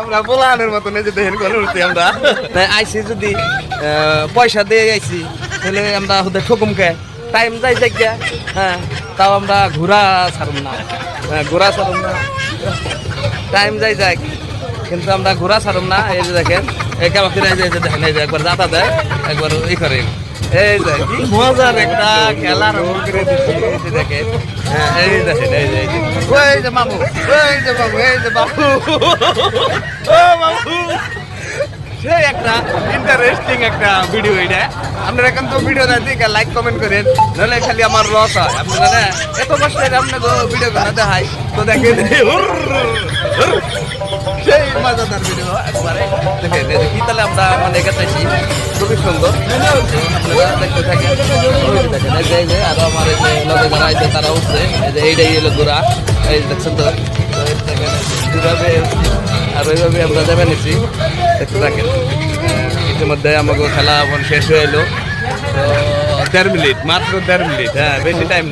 আমরা পোলানের মতন যে দেখেন কোন উঠছি আমরা। না, আইছি যদি পয়সা দিয়ে আইছি তাহলে আমরা হুদে ঠকুম কে টাইম যাই যাই হ্যাঁ তাও আমরা ঘোরা ছাড়ুম না। হ্যাঁ, ঘোরা ছাড়ুম না। টাইম যাই যাক কিন্তু আমরা ঘোরা ছাড়ুম না। এই যে দেখেন এই যে দেখেন এই যে একবার যাতা দেয় একবার ই করে। এই যে, কি মজার একটা খেলার করে দিচ্ছে। দেখেন, এই মামু ওই যে বাবু সেই একটা ইন্টারেস্টিং একটা ভিডিও এটা। আপনারা এখন তো ভিডিও দেখে লাইক কমেন্ট করেন। নাহলে খালি আমার লস হয়। আপনারা না, এত কষ্ট করে আপনাকে ভিডিও করে দেখাই তো দেখেন। সেই মজাদার ভিডিও একবারে। দেখেন কি তাহলে আমরা মানে গেতেছি খুবই সুন্দর আপনারা দেখতে থাকেন দেখেন আরও আমার যারা আছে তারা উঠছে এইটাই হলো এই দেখছেন তো আর ওইভাবে আমরা যাবেন দেখতে থাকেন ইতিমধ্যে আমাকে খেলা শেষ হয়ে এলো তো দেড় মিনিট মাত্র দেড় মিনিট হ্যাঁ বেশি টাইম